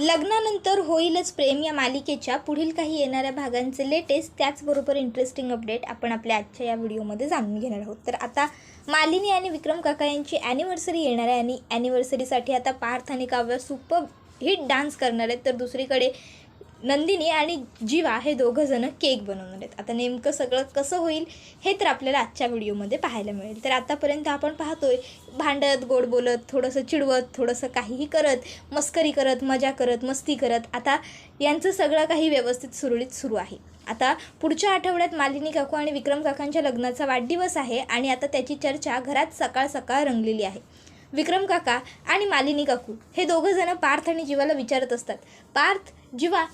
लग्नानंतर होईलच प्रेम या मालिकेच्या. पुढील काही येणाऱ्या भागांचे लेटेस्ट त्याचबरोबर इंटरेस्टिंग अपडेट आपण आपल्या आजच्या या व्हिडिओमध्ये जाणून घेणार आहोत. तर आता मालिनी आणि विक्रम काका यांची ॲनिव्हर्सरी येणार आहे आणि ॲनिव्हर्सरीसाठी आता पार्थ आणि काव्य सुपर हिट डान्स करणार आहेत. तर दुसरीकडे नंदिनी आणि जीवा हे दोघं जण केक बनवणार आहेत. आता नेमकं सगळं कसं होईल हे तर आपल्याला आजच्या व्हिडिओमध्ये पाहायला मिळेल. तर आतापर्यंत आपण पाहतोय भांडत गोड बोलत थोडंसं चिडवत थोडंसं काहीही करत मस्करी करत मजा करत मस्ती करत आता यांचं सगळं काही व्यवस्थित सुरळीत सुरू आहे. आता पुढच्या आठवड्यात मालिनी काकू आणि विक्रम काकांच्या लग्नाचा वाढदिवस आहे आणि आता त्याची चर्चा घरात सकाळ सकाळ रंगलेली आहे. विक्रम काका आणि मालिनी काकू हे दोघं जण पार्थ आणि जीवाला विचारत असतात. पार्थ जीवा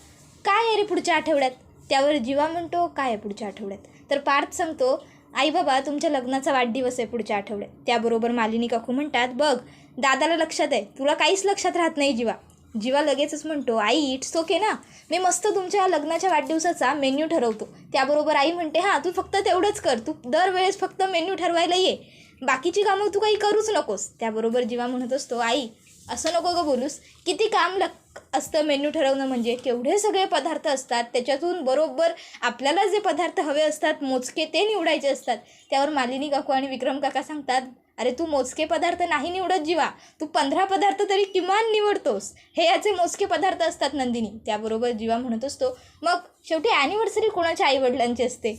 काय आहे रे पुढच्या आठवड्यात? त्यावर जीवा म्हणतो काय आहे पुढच्या आठवड्यात? तर पार्थ सांगतो आई बाबा तुमच्या लग्नाचा वाढदिवस आहे पुढच्या आठवड्यात. त्याबरोबर मालिनी काकू म्हणतात बघ दादाला लक्षात आहे. तुला काहीच लक्षात राहत नाही जीवा. जीवा लगेचच म्हणतो आई इट्स ओके ना? मी मस्त तुमच्या लग्नाच्या वाढदिवसाचा मेन्यू ठरवतो. त्याबरोबर आई म्हणते हां तू फक्त तेवढंच कर. तू दरवेळेस फक्त मेन्यू ठरवायला ये. बाकीची कामं तू काही करूच नकोस. त्याबरोबर जीवा म्हणत असतो आई असं नको गं बोलूस. किती काम लग असतं मेन्यू ठरवणं म्हणजे केवढे सगळे पदार्थ असतात त्याच्यातून बरोबर आपल्याला जे पदार्थ हवे असतात मोजके ते निवडायचे असतात. त्यावर मालिनी काकू आणि विक्रम काका सांगतात अरे तू मोजके पदार्थ नाही निवडत जीवा तू पंधरा पदार्थ तरी किमान निवडतोस. हे याचे मोजके पदार्थ असतात नंदिनी. त्याबरोबर जीवा म्हणत असतो मग शेवटी ॲनिव्हर्सरी कोणाच्या आईवडिलांची असते?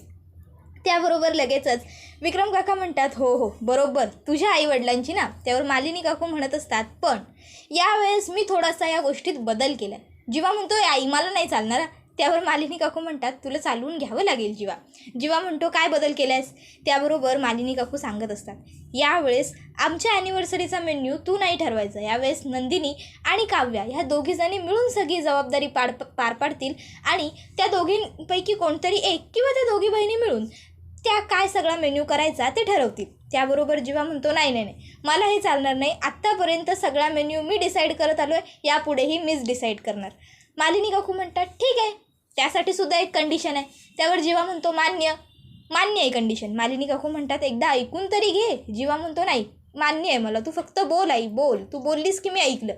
त्याबरोबर लगेचच. विक्रम काका म्हणतात हो हो बरोबर तुझ्या आईवडिलांची ना त्यावर मालिनी काकू म्हणत असतात पण यावेळेस मी थोडासा या गोष्टीत बदल केला जीवा म्हणतो आई मला नाही चालणार त्यावर मालिनी काकू म्हणतात तुला चालवून घ्यावं लागेल जीवा. जीवा म्हणतो काय बदल केलायस? त्याबरोबर मालिनी काकू सांगत असतात यावेळेस आमच्या ॲनिव्हर्सरीचा मेन्यू तू नाही ठरवायचा. यावेळेस नंदिनी आणि काव्या ह्या दोघीजणी मिळून सगळी जबाबदारी पार पार पाडतील आणि त्या दोघींपैकी कोणतरी एक किंवा त्या दोघी बहिणी मिळून त्या काय सगळा मेन्यू करायचा ते ठरवतील. त्याबरोबर जीवा म्हणतो नाही नाही नाही मला हे चालणार नाही. आत्तापर्यंत सगळा मेन्यू मी डिसाईड करत आलो आहे यापुढेही मीच डिसाईड करणार. मालिनी काकू म्हणतात ठीक आहे त्यासाठी सुद्धा एक कंडिशन आहे. त्यावर जेव्हा म्हणतो मान्य मान्य आहे कंडिशन मालिनी काकू म्हणतात एकदा ऐकून तरी घे. जीवा म्हणतो नाही मान्य आहे मला तू फक्त बोल आई बोल. तू बोललीस की मी ऐकलं.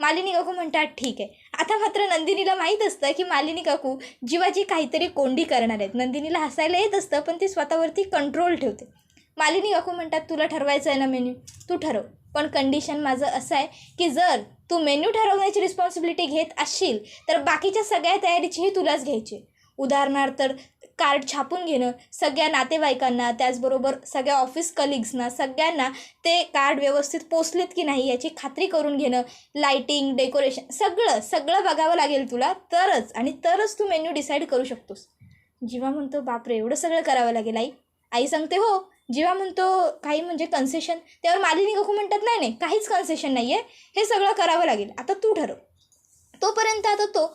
मालिनी काकू म्हणतात ठीक आहे. आता मात्र नंदिनीला माहीत असतं की मालिनी काकू जीवाची काहीतरी कोंडी करणार आहेत. नंदिनीला हसायला येत असतं पण ती स्वतःवरती कंट्रोल ठेवते. मालिनी काकू म्हणतात तुला ठरवायचं आहे ना मेन्यू तू ठरव. पण कंडिशन माझं असं आहे की जर तू मेन्यू ठरवण्याची रिस्पॉन्सिबिलिटी घेत असशील तर बाकीच्या सगळ्या तयारीचीही तुलाच घ्यायची उदाहरणार्थ कार्ड छापून घेणं सगळ्या नातेवाईकांना त्याचबरोबर सगळ्या ऑफिस कलिग्सना सगळ्यांना ते कार्ड व्यवस्थित पोचलेत की नाही याची खात्री करून घेणं लाईटिंग डेकोरेशन सगळं सगळं बघावं लागेल तुला तरच आणि तरच तू मेन्यू डिसाईड करू शकतोस. जीवा म्हणतो बापरे एवढं सगळं करावं लागेल आई. आई सांगते हो जेव्हा म्हणतो काही म्हणजे कन्सेशन त्यावर मालिनी काकू म्हणतात नाही नाही काहीच कन्सेशन नाही आहे हे सगळं करावं लागेल आता तू ठरव. तोपर्यंत आता तो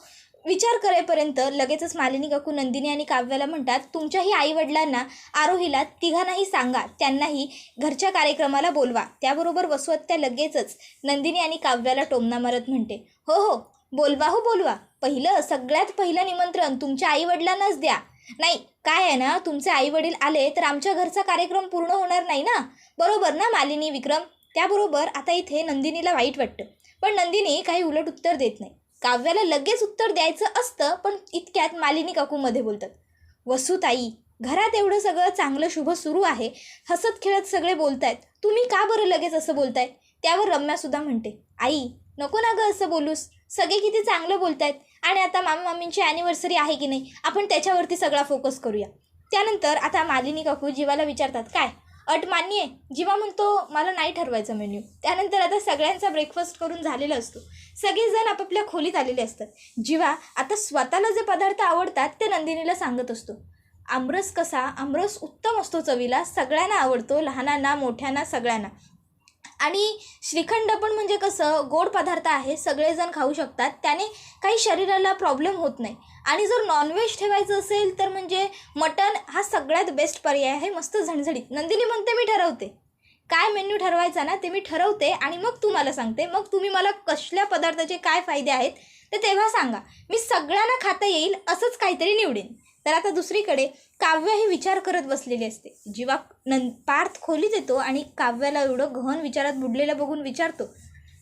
विचार करेपर्यंत लगेचच मालिनी काकू नंदिनी आणि काव्याला म्हणतात तुमच्याही आईवडिलांना आरोहीला तिघांनाही सांगा त्यांनाही घरच्या कार्यक्रमाला बोलवा. त्याबरोबर वसुहत्या लगेचच नंदिनी आणि काव्याला टोमना मारत म्हणते हो हो बोलवा हो बोलवा. पहिलं सगळ्यात पहिलं निमंत्रण तुमच्या आईवडिलांनाच द्या. नाही काय आहे ना तुमचे आईवडील आले तर आमच्या घरचा कार्यक्रम पूर्ण होणार नाही ना? बरोबर ना मालिनी विक्रम? त्याबरोबर आता इथे नंदिनीला वाईट वाटतं. पण नंदिनी काही उलट उत्तर देत नाही. काव्याला लगेच उत्तर द्यायचं असतं पण इतक्यात मालिनी काकूमध्ये बोलतात वसुताई घरात एवढं सगळं चांगलं शुभ सुरू आहे हसत खेळत सगळे बोलतायत तुम्ही का बरं लगेच असं बोलताय त्यावर रम्यासुद्धा म्हणते आई नको ना गं असं बोलूस सगळे किती चांगलं बोलतायत आणि आता मामा मामींची ॲनिव्हर्सरी आहे की नाही आपण त्याच्यावरती सगळा फोकस करूया. त्यानंतर आता मालिनी काकू जीवाला विचारतात काय अट मान्य आहे. जीवा म्हणतो मला नाही ठरवायचं मेन्यू त्यानंतर आता सगळ्यांचा ब्रेकफास्ट करून झालेला असतो. सगळेजण आपापल्या खोलीत आलेले असतात. जीवा आता स्वतःला जे पदार्थ आवडतात ते नंदिनीला सांगत असतो. आमरस कसा? आमरस उत्तम असतो चवीला. सगळ्यांना आवडतो लहानांना मोठ्यांना सगळ्यांना. आणि श्रीखंड पण म्हणजे कसं गोड पदार्थ आहे सगळेजण खाऊ शकतात. त्याने काही शरीराला प्रॉब्लेम होत नाही. आणि जर नॉनव्हेज ठेवायचं असेल तर म्हणजे मटण हा सगळ्यात बेस्ट पर्याय आहे. मस्त झणझणीत. नंदिनी म्हणते मी ठरवते. काय मेन्यू ठरवायचा ना ते मी ठरवते आणि मग तुम्हाला सांगते. मग तुम्ही मला कसल्या पदार्थाचे काय फायदे आहेत ते तेव्हा सांगा. मी सगळ्यांना खाता येईल असंच काहीतरी निवडेन. तर आता दुसरीकडे काव्य ही विचार करत बसलेली असते. जेव्हा नं पार्थ खोलीत येतो आणि काव्याला एवढं गहन विचारात बुडलेलं बघून विचारतो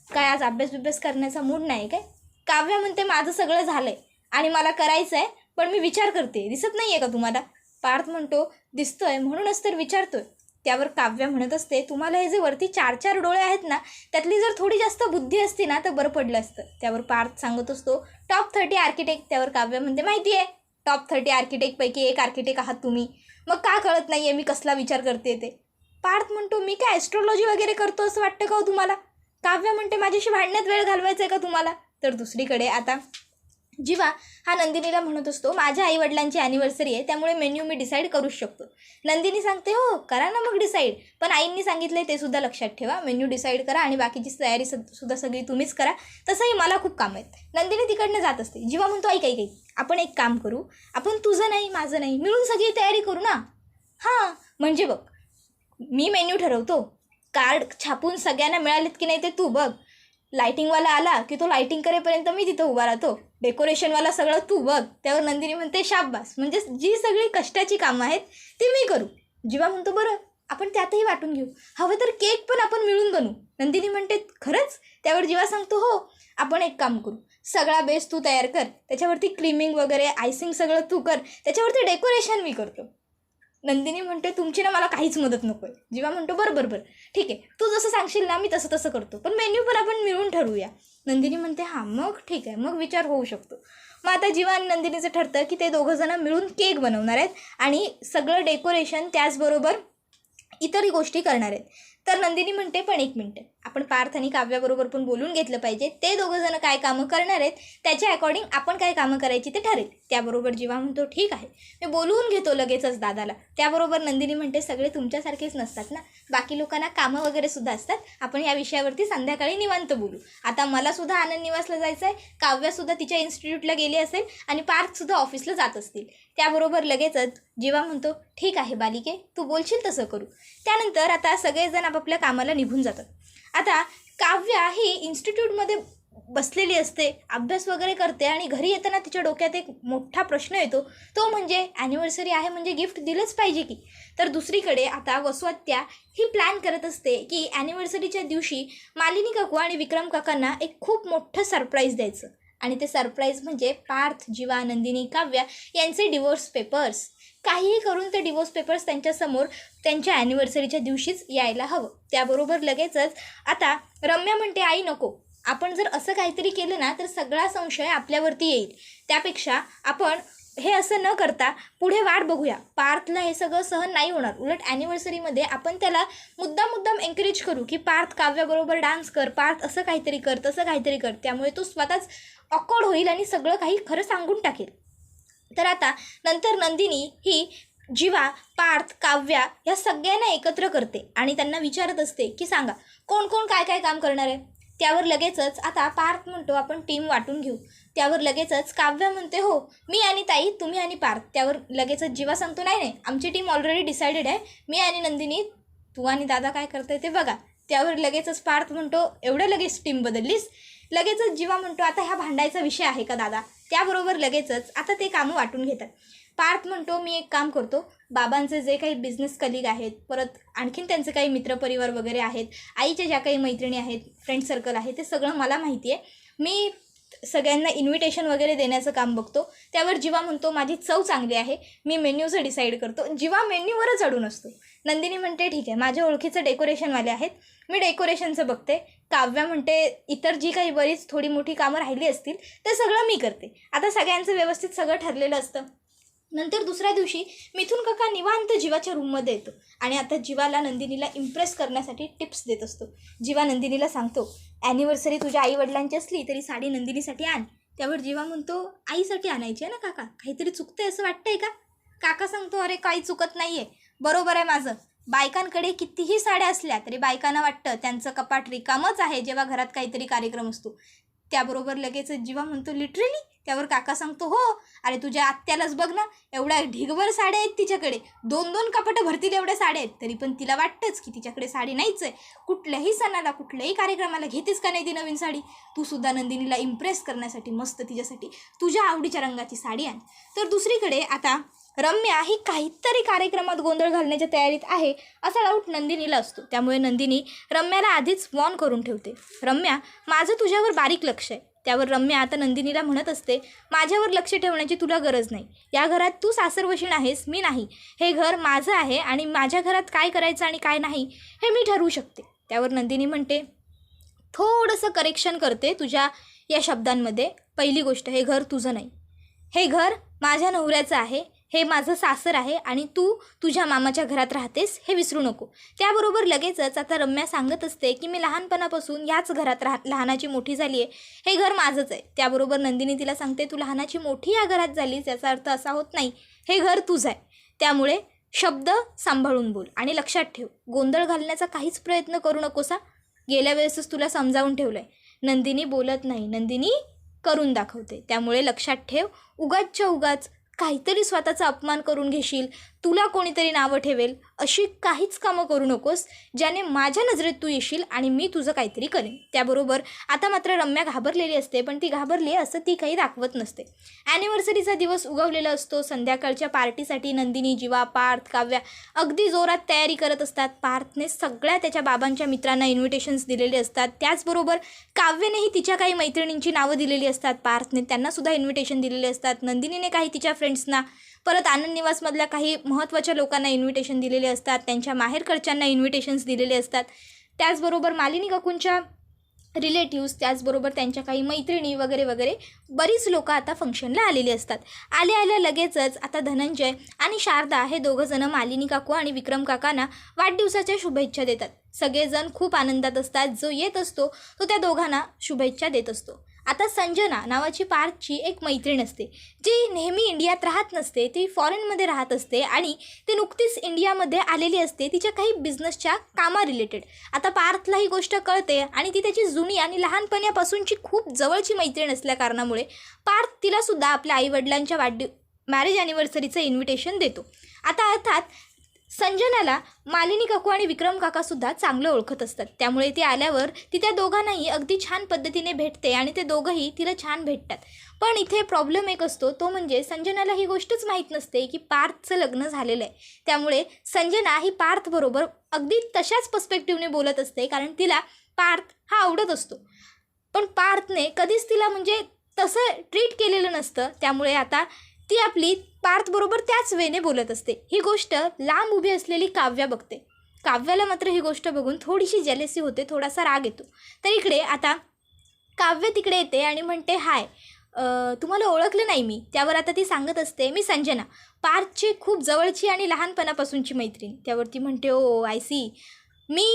काय आज अभ्यास बिभ्यास करण्याचा मूड नाही काय? काव्या म्हणते माझं सगळं झालं आहे आणि मला करायचं आहे पण मी विचार करते. दिसत नाही आहे का तुम्हाला? पार्थ म्हणतो दिसतोय. म्हणूनच तर विचारतोय. त्यावर काव्य म्हणत असते तुम्हाला हे जे वरती चार चार डोळे आहेत ना त्यातली जर थोडी जास्त बुद्धी असती ना तर बरं पडलं असतं. त्यावर पार्थ सांगत असतो टॉप थर्टी आर्किटेक्ट. त्यावर काव्य म्हणते माहिती आहे टॉप थर्टी आर्किटेक्टपैकी एक आर्किटेक्ट आहात तुम्ही. मग का कळत नाही आहे मी कसला विचार करते ते. पार्थ म्हणतो मी काय ॲस्ट्रॉलॉजी वगैरे करतो असं वाटतं का हो तुम्हाला? काव्य म्हणते माझ्याशी भांडण्यात वेळ घालवायचा आहे का तुम्हाला? तर दुसरीकडे आता जीवा हा नंदिनीला म्हणत असतो माझ्या आईवडिलांची ॲनिव्हर्सरी आहे त्यामुळे मेन्यू मी डिसाईड करूच शकतो. नंदिनी सांगते हो करा ना मग डिसाईड पण आईंनी सांगितलं ते सुद्धा लक्षात ठेवा. मेन्यू डिसाईड करा आणि बाकीची तयारी सुद्धा सगळी तुम्हीच करा. तसंही मला खूप काम आहेत. नंदिनी तिकडनं जात असते. जीवा म्हणतो ऐक ऐक ऐक. आपण एक काम करू आपण तुझं नाही माझं नाही मिळून सगळी तयारी करू ना. हां म्हणजे बघ मी मेन्यू ठरवतो. कार्ड छापून सगळ्यांना मिळालेत की नाही ते तू बघ. लायटिंगवाला आला की तो लायटिंग करेपर्यंत मी तिथं उभा राहतो. डेकोरेशनवाला सगळं तू बघ. त्यावर नंदिनी म्हणते शाब्बास म्हणजे जी सगळी कष्टाची कामं आहेत ती मी करू. जीवा म्हणतो बरं आपण त्यातही वाटून घेऊ. हवं तर केक पण आपण मिळून बनवू. नंदिनी म्हणते खरंच? त्यावर जीवा सांगतो हो आपण एक काम करू. सगळा बेस तू तयार कर. त्याच्यावरती क्रीमिंग वगैरे आयसिंग सगळं तू कर. त्याच्यावरती डेकोरेशन मी करतो. नंदिनी म्हणते तुमची ना मला काहीच मदत नको आहे जेव्हा म्हणतो बरं बरं बरं. ठीक आहे. तू जसं सांगशील ना मी तसं तसं करतो. पण मेन्यू पण आपण मिळून ठरवूया. नंदिनी म्हणते हां मग ठीक आहे. मग विचार होऊ शकतो. मग आता जीवा आणि नंदिनीचं ठरतं की ते दोघंजणं मिळून केक बनवणार आहेत आणि सगळं डेकोरेशन त्याचबरोबर इतरही गोष्टी करणार आहेत. तर नंदिनी म्हणते पण एक मिनटं. आपण पार्थ आणि काव्याबरोबर पण बोलून घेतलं पाहिजे. ते दोघंजणं काय कामं करणार आहेत त्याच्या अकॉर्डिंग आपण काय कामं करायची ते ठरेल. त्याबरोबर जीवा म्हणतो ठीक आहे मी बोलवून घेतो लगेचच दादाला. त्याबरोबर नंदिनी म्हणते सगळे तुमच्यासारखेच नसतात ना? बाकी लोकांना कामं वगैरे सुद्धा असतात. आपण या विषयावरती संध्याकाळी निवांत बोलू. आता मला सुद्धा आनंद निवासला जायचं आहे काव्यासुद्धा तिच्या इन्स्टिट्यूटला गेली असेल आणि पार्थसुद्धा ऑफिसला जात असतील. त्याबरोबर लगेचच जीवा म्हणतो ठीक आहे बालिके तू बोलशील तसं करू. त्यानंतर आता सगळेजण आपापल्या कामाला निघून जातात. आता काव्या ही इन्स्टिट्यूटमध्ये बसलेली असते अभ्यास वगैरे करते आणि घरी येताना तिच्या डोक्यात एक मोठा प्रश्न येतो तो म्हणजे ॲनिव्हर्सरी आहे म्हणजे गिफ्ट दिलंच पाहिजे की? तर दुसरीकडे आता वसवत्या ही प्लॅन करत असते की ॲनिव्हर्सरीच्या दिवशी मालिनी काकू आणि विक्रम काकांना एक खूप मोठं सरप्राईज द्यायचं. आणि ते सरप्राईज म्हणजे पार्थ जीवा नंदिनी काव्या यांचे डिवोर्स पेपर्स काहीही करून ते डिवोर्स पेपर्स त्यांच्यासमोर त्यांच्या ॲनिव्हर्सरीच्या दिवशीच यायला हवं. त्याबरोबर लगेचच आता रम्या म्हणते आई नको. आपण जर असं काहीतरी केलं ना तर सगळा संशय आपल्यावरती येईल. त्यापेक्षा आपण हे असं न करता पुढे वाट बघूया. पार्थला हे सगळं सहन नाही होणार. उलट ॲनिव्हर्सरीमध्ये आपण त्याला मुद्दाम मुद्दाम एन्करेज करू की पार्थ काव्याबरोबर डान्स कर पार्थ असं काहीतरी कर तसं काहीतरी कर. त्यामुळे तो स्वतःच ऑकवर्ड होईल आणि सगळं काही खरं सांगून टाकेल. तर आता नंतर नंदिनी ही जीवा पार्थ काव्या ह्या सगळ्यांना एकत्र करते आणि त्यांना विचारत असते की सांगा कोण कोण काय काय काम करणार आहे? त्यावर लगेचच आता पार्थ म्हणतो आपण टीम वाटून घेऊ. त्यावर लगेचच काव्य म्हणते हो मी आणि ताई तुम्ही आणि पार्थ. त्यावर लगेचच जीवा सांगतो नाही नाही आमची टीम ऑलरेडी डिसाइडेड आहे. मी आणि नंदिनी तू आणि दादा काय करताय ते बघा. त्यावर लगेचच पार्थ म्हणतो एवढं लगेच टीम बदललीस? लगेचच जीवा म्हणतो आता ह्या भांडायचा विषय आहे का दादा? त्याबरोबर लगेचच आता ते कामं वाटून घेतात. पार्थ म्हणतो मी एक काम करतो. बाबांचे जे काही बिझनेस कलिग आहेत परत आणखीन त्यांचे काही मित्रपरिवार वगैरे आहेत आईच्या ज्या काही मैत्रिणी आहेत फ्रेंड सर्कल आहे ते सगळं मला माहिती आहे. मी सगळ्यांना इन्व्हिटेशन वगैरे देण्याचं काम बघतो. त्यावर जीवा म्हणतो माझी चव चांगली आहे मी मेन्यूचं डिसाईड करतो. जीवा मेन्यूवरच अडून असतो. नंदिनी म्हणते ठीक आहे माझ्या ओळखीचं डेकोरेशनवाले आहेत मी डेकोरेशनचं बघते. काव्या म्हणते इतर जी काही बरीच थोडी मोठी कामं राहिली असतील ते सगळं मी करते. आता सगळ्यांचं व्यवस्थित सगळं ठरलेलं असतं. नंतर दुसऱ्या दिवशी मिथून काका निवांत जीवाच्या रूममध्ये येतो आणि आता जीवाला नंदिनीला इम्प्रेस करण्यासाठी टिप्स देत असतो. जीवा नंदिनीला सांगतो ॲनिव्हर्सरी तुझ्या आईवडिलांची असली तरी साडी नंदिनीसाठी आण. त्यावर जीवा म्हणतो आईसाठी आणायची आहे ना काका? काहीतरी चुकतंय असं वाटतंय का? काका सांगतो अरे काही चुकत नाही आहे बरोबर आहे माझं. बायकांकडे कितीही साड्या असल्या तरी बायकांना वाटतं त्यांचं कपाट रिकामच आहे जेव्हा घरात काहीतरी कार्यक्रम असतो. त्याबरोबर लगेच जीवा म्हणतो लिटरली त्यावर काका सांगतो हो. अरे तुझ्या आत्यालाच बघ ना एवढ्या ढिगभर साड्या आहेत तिच्याकडे. दोन दोन कपाटं भरतील एवढ्या साड्या आहेत. तरी पण तिला वाटतंच की तिच्याकडे साडी नाहीच आहे. कुठल्याही सणाला कुठल्याही कार्यक्रमाला घेतेस का नाही ती नवीन साडी? तू सुद्धा नंदिनीला इम्प्रेस करण्यासाठी मस्त तिच्यासाठी तुझ्या आवडीच्या रंगाची साडी आण. तर दुसरीकडे आता रम्या ही काहीतरी कार्यक्रमात गोंधळ घालण्याच्या तयारीत आहे असा डाऊट नंदिनीला असतो. त्यामुळे नंदिनी रम्याला आधीच वॉर्न करून ठेवते. रम्या माझं तुझ्यावर बारीक लक्ष आहे. त्यावर रम्या आता नंदिनीला म्हणत असते माझ्यावर लक्ष ठेवण्याची तुला गरज नाही. या घरात तू सासरवशीण आहेस मी नाही. हे घर माझं आहे आणि माझ्या घरात काय करायचं आणि काय नाही हे मी ठरवू शकते. त्यावर नंदिनी म्हणते थोडंसं करेक्शन करते तुझ्या या शब्दांमध्ये. पहिली गोष्ट हे घर तुझं नाही. हे घर माझ्या नवऱ्याचं आहे. हे माझं सासर आहे आणि तू तुझ्या मामाच्या घरात राहतेस हे विसरू नको. त्याबरोबर लगेचच आता रम्या सांगत असते की मी लहानपणापासून याच घरात राह लहानाची मोठी झाली आहे हे घर माझंच आहे. त्याबरोबर नंदिनी तिला सांगते तू लहानाची मोठी या घरात झालीस याचा अर्थ असा होत नाही. हे घर तुझं आहे. त्यामुळे शब्द सांभाळून बोल आणि लक्षात ठेव. गोंधळ घालण्याचा काहीच प्रयत्न करू नकोसा. गेल्या वेळेसच तुला समजावून ठेवलं आहे नंदिनी बोलत नाही. नंदिनी करून दाखवते. त्यामुळे लक्षात ठेव. उगाचच्या उगाच काहीतरी स्वतःचा अपमान करून घेशील. तुला कोणीतरी नावं ठेवेल अशी काहीच कामं करू नकोस ज्याने माझ्या नजरेत तू येशील आणि मी तुझं काहीतरी करेन. त्याबरोबर आता मात्र रम्या घाबरलेली असते पण ती घाबरली असं ती काही दाखवत नसते. ॲनिव्हर्सरीचा दिवस उगवलेला असतो. संध्याकाळच्या पार्टीसाठी नंदिनी जीवा पार्थ काव्या अगदी जोरात तयारी करत असतात. पार्थने सगळ्या त्याच्या बाबांच्या मित्रांना इन्व्हिटेशन्स दिलेले असतात. त्याचबरोबर काव्यानेही तिच्या काही मैत्रिणींची नावं दिलेली असतात. पार्थने त्यांनासुद्धा इन्व्हिटेशन दिलेले असतात. नंदिनीने काही तिच्या फ्रेंड्सना परत आनंद निवासमधल्या काही महत्त्वाच्या लोकांना इन्व्हिटेशन दिलेले असतात त्यांच्या माहेरकडच्यांना इन्व्हिटेशन्स दिलेले असतात. त्याचबरोबर मालिनी काकूंच्या रिलेटिव्स त्याचबरोबर त्यांच्या काही मैत्रिणी वगैरे वगैरे बरीच लोकं आता फंक्शनला आलेली असतात. आल्या आल्या लगेचच आता धनंजय आणि शारदा हे दोघंजणं मालिनी काकू आणि विक्रम काकांना वाढदिवसाच्या शुभेच्छा देतात. सगळेजण खूप आनंदात असतात. जो येत असतो तो त्या दोघांना शुभेच्छा देत असतो. आता संजना नावाची पार्थची एक मैत्रीण असते जी नेहमी इंडियात राहत नसते ती फॉरेनमध्ये राहत असते आणि ती नुकतीच इंडियामध्ये आलेली असते तिच्या काही बिझनेसच्या कामा रिलेटेड आता पार्थला ही गोष्ट कळते आणि ती त्याची जुनी आणि लहानपणापासूनची खूप जवळची मैत्रीण असल्या कारणामुळे पार्थ तिलासुद्धा आपल्या आईवडिलांच्या वाढदिव मॅरेज ॲनिव्हर्सरीचं इन्व्हिटेशन देतो. आता अर्थात संजनाला मालिनी काकू आणि विक्रम काकासुद्धा चांगलं ओळखत असतात. त्यामुळे ती आल्यावर ती त्या दोघांनाही अगदी छान पद्धतीने भेटते आणि ते दोघंही तिला छान भेटतात. पण इथे प्रॉब्लेम एक असतो तो म्हणजे संजनाला ही गोष्टच माहीत नसते की पार्थचं लग्न झालेलं आहे. त्यामुळे संजना ही पार्थबरोबर अगदी तशाच पर्स्पेक्टिव्हने बोलत असते कारण तिला पार्थ हा आवडत असतो. पण पार्थने कधीच तिला म्हणजे तसं ट्रीट केलेलं नसतं. त्यामुळे आता ती आपली पार्थबरोबर त्याच वेने बोलत असते. ही गोष्ट लांब उभी असलेली काव्या बघते. काव्याला मात्र ही गोष्ट बघून थोडीशी जेलेसी होते थोडासा राग येतो. तर इकडे आता काव्य तिकडे येते आणि म्हणते हाय तुम्हाला ओळखलं नाही मी. त्यावर आता ती सांगत असते मी संजना पार्थची खूप जवळची आणि लहानपणापासूनची मैत्रीण. त्यावर ती म्हणते ओ आय सी मी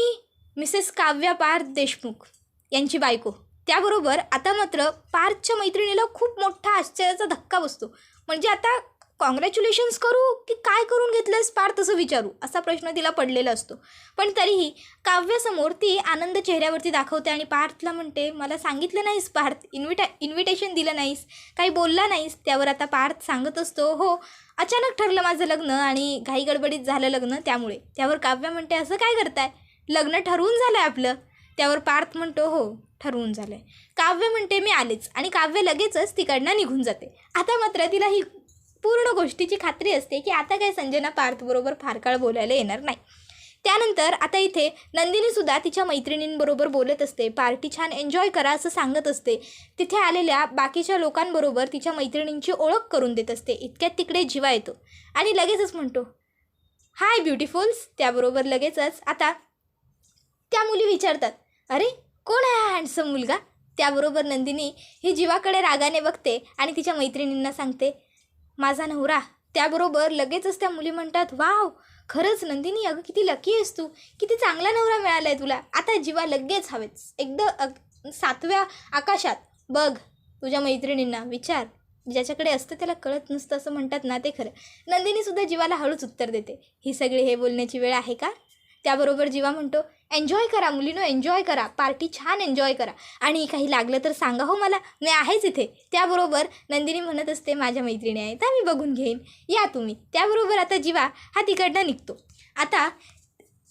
मिसेस काव्या पार्थ देशमुख यांची बायको. त्याबरोबर आता मात्र पार्थच्या मैत्रिणीला खूप मोठा आश्चर्याचा धक्का बसतो. म्हणजे आता कॉंग्रॅच्युलेशन्स करू की काय करून घेतलंस? पार तसं विचारू. असा प्रश्न तिला पडलेला असतो. पण तरीही काव्यासमोर ती आनंद चेहऱ्यावरती दाखवते आणि पार्थला म्हणते मला सांगितलं नाहीस पार्थ. इन्व्हिटा इन्व्हिटेशन दिलं नाहीस. काही बोलला नाहीस. त्यावर आता पार्थ सांगत असतो हो अचानक ठरलं माझं लग्न आणि घाई गडबडीत झालं लग्न त्यामुळे. त्यावर काव्या म्हणते असं काय करताय? लग्न ठरवून झालं आहे आपलं. त्यावर पार्थ म्हणतो हो ठरवून झालं आहे काव्य म्हणते मी आलेच. आणि काव्य लगेचच तिकडनं निघून जाते. आता मात्र तिला ही पूर्ण गोष्टीची खात्री असते की आता काय संजना पार्थबरोबर फार काळ बोलायला येणार नाही. त्यानंतर आता इथे नंदिनीसुद्धा तिच्या मैत्रिणींबरोबर बोलत असते. पार्टी छान एन्जॉय करा असं सांगत असते. तिथे आलेल्या बाकीच्या लोकांबरोबर तिच्या मैत्रिणींची ओळख करून देत असते. इतक्यात तिकडे जीवा येतो. आणि लगेचच म्हणतो हाय ब्युटिफुल्स. त्याबरोबर लगेचच आता त्या मुली विचारतात अरे कोण आहे हा हँडसम मुलगा? त्याबरोबर नंदिनी ही जीवाकडे रागाने बघते आणि तिच्या मैत्रिणींना सांगते माझा नवरा त्याबरोबर लगेचच त्या मुली म्हणतात वाव खरंच नंदिनी अगं किती लकी आहेस तू. किती चांगला नवरा मिळाला आहे तुला. आता जीवा लगेच हवेच. एकदम अग सातव्या आकाशात बघ तुझ्या मैत्रिणींना विचार. ज्याच्याकडे असतं त्याला कळत नसतं असं म्हणतात ना ते खरं. नंदिनीसुद्धा जीवाला हळूच उत्तर देते. ही सगळी हे बोलण्याची वेळ आहे का? त्याबरोबर जीवा म्हणतो एन्जॉय करा मुलीनो एन्जॉय करा. पार्टी छान एन्जॉय करा. आणि काही लागलं तर सांगा हो मला. मी आहेच इथे. त्याबरोबर नंदिनी म्हणत असते माझ्या मैत्रिणी आहेत. तर मी बघून घेईन. या तुम्ही. त्याबरोबर आता जीवा हा तिकडनं निघतो. आता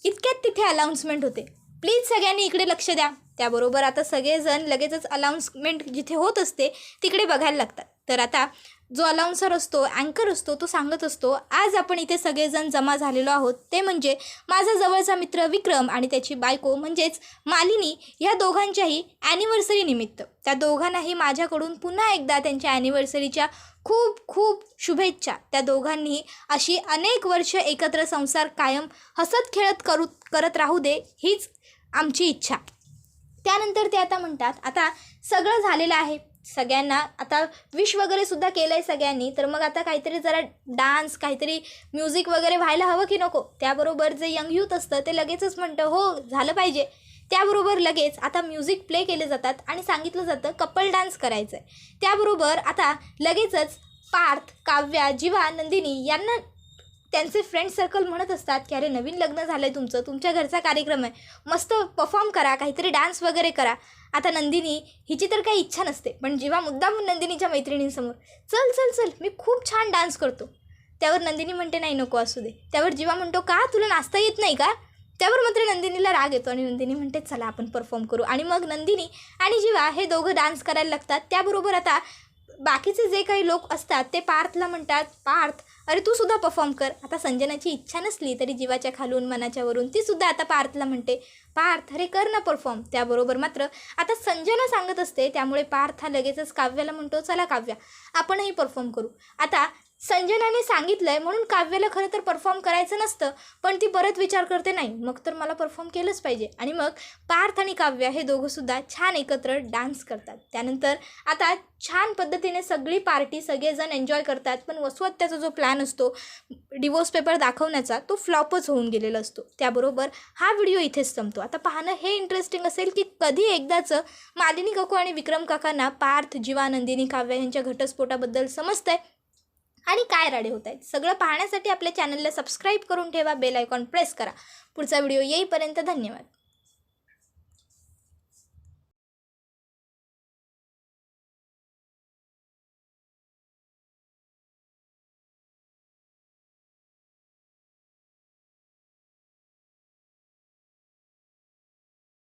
इतक्यात तिथे अनाऊन्समेंट होते. प्लीज सगळ्यांनी इकडे लक्ष द्या. त्याबरोबर आता सगळेजण लगेचच अनाऊन्समेंट जिथे होत असते तिकडे बघायला लागतात. तर आता जो अलाउन्सर असतो अँकर असतो तो सांगत असतो आज आपण इथे सगळेजण जमा झालेलो आहोत. ते म्हणजे माझा जवळचा मित्र विक्रम आणि त्याची बायको म्हणजेच मालिनी ह्या दोघांच्याही ॲनिव्हर्सरी निमित्त. त्या दोघांनाही माझ्याकडून पुन्हा एकदा त्यांच्या ॲनिव्हर्सरीच्या खूप खूप शुभेच्छा. त्या दोघांनी अशी अनेक वर्ष एकत्र संसार कायम हसत खेळत करू करत राहू दे हीच आमची इच्छा. त्यानंतर ते आता म्हणतात आता सगळं झालेलं आहे. सगळ्यांना आता विश वगैरे सुद्धा केलं आहे सगळ्यांनी तर मग आता काहीतरी जरा डान्स काहीतरी म्युझिक वगैरे व्हायला हवं की नको? त्याबरोबर जे यंग यूथ असतं ते लगेचच म्हणतं हो झालं पाहिजे. त्याबरोबर लगेच आता म्युझिक प्ले केले जातात आणि सांगितलं जातं कपल डान्स करायचं आहे त्याबरोबर आता लगेचच पार्थ काव्या जीवा नंदिनी यांना त्यांचे फ्रेंड सर्कल म्हणत असतात की अरे नवीन लग्न झालं आहे तुमचं. तुमच्या घरचा कार्यक्रम आहे. मस्त परफॉर्म करा. काहीतरी डान्स वगैरे करा. आता नंदिनी हिची तर काही इच्छा नसते. पण जेव्हा मुद्दाम नंदिनीच्या मैत्रिणींसमोर चल चल चल मी खूप छान डान्स करतो. त्यावर नंदिनी म्हणते नाही नको असू दे. त्यावर जीवा म्हणतो का? तुला नाचता येत नाही का? त्यावर मात्र नंदिनीला राग येतो आणि नंदिनी म्हणते चला आपण परफॉर्म करू. आणि मग नंदिनी आणि जीवा हे दोघं डान्स करायला लागतात. त्याबरोबर आता बाकीचे जे काही लोक असतात ते पार्थला म्हणतात पार्थ अरे तू सुद्धा परफॉर्म कर. आता संजनाची इच्छा नसली तरी जीवाच्या खालून मनाच्या वरून ती सुद्धा आता पार्थला म्हणते पार्थ अरे कर ना परफॉर्म त्याबरोबर मात्र आता संजना सांगत असते त्यामुळे पार्थ हा लगेचच काव्याला म्हणतो चला काव्या आपणही परफॉर्म करू. आता संजनाने सांगितलंय म्हणून काव्याला खरं तर परफॉर्म करायचं नसतं पण ती परत विचार करते नाही मग तर मला परफॉर्म केलंच पाहिजे. आणि मग पार्थ आणि काव्या हे दोघंसुद्धा छान एकत्र डान्स करतात. त्यानंतर आता छान पद्धतीने सगळी पार्टी सगळेजण एन्जॉय करतात पण वसुहत्याचा जो प्लॅन असतो डिवोर्स पेपर दाखवण्याचा तो फ्लॉपच होऊन गेलेला असतो. त्याबरोबर हा व्हिडिओ इथेच संपतो. आता पाहणं हे इंटरेस्टिंग असेल की कधी एकदाचं मालिनी काकू आणि विक्रम काकांना पार्थ जीवानंदिनी काव्य काव्या यांच्या घटस्फोटाबद्दल समजतंय. आणि काय राडे होत आहेत? सगळं पाहण्यासाठी आपल्या चॅनलला सबस्क्राईब करून ठेवा बेल आयकॉन प्रेस करा. पुढचा व्हिडिओ येईपर्यंत धन्यवाद.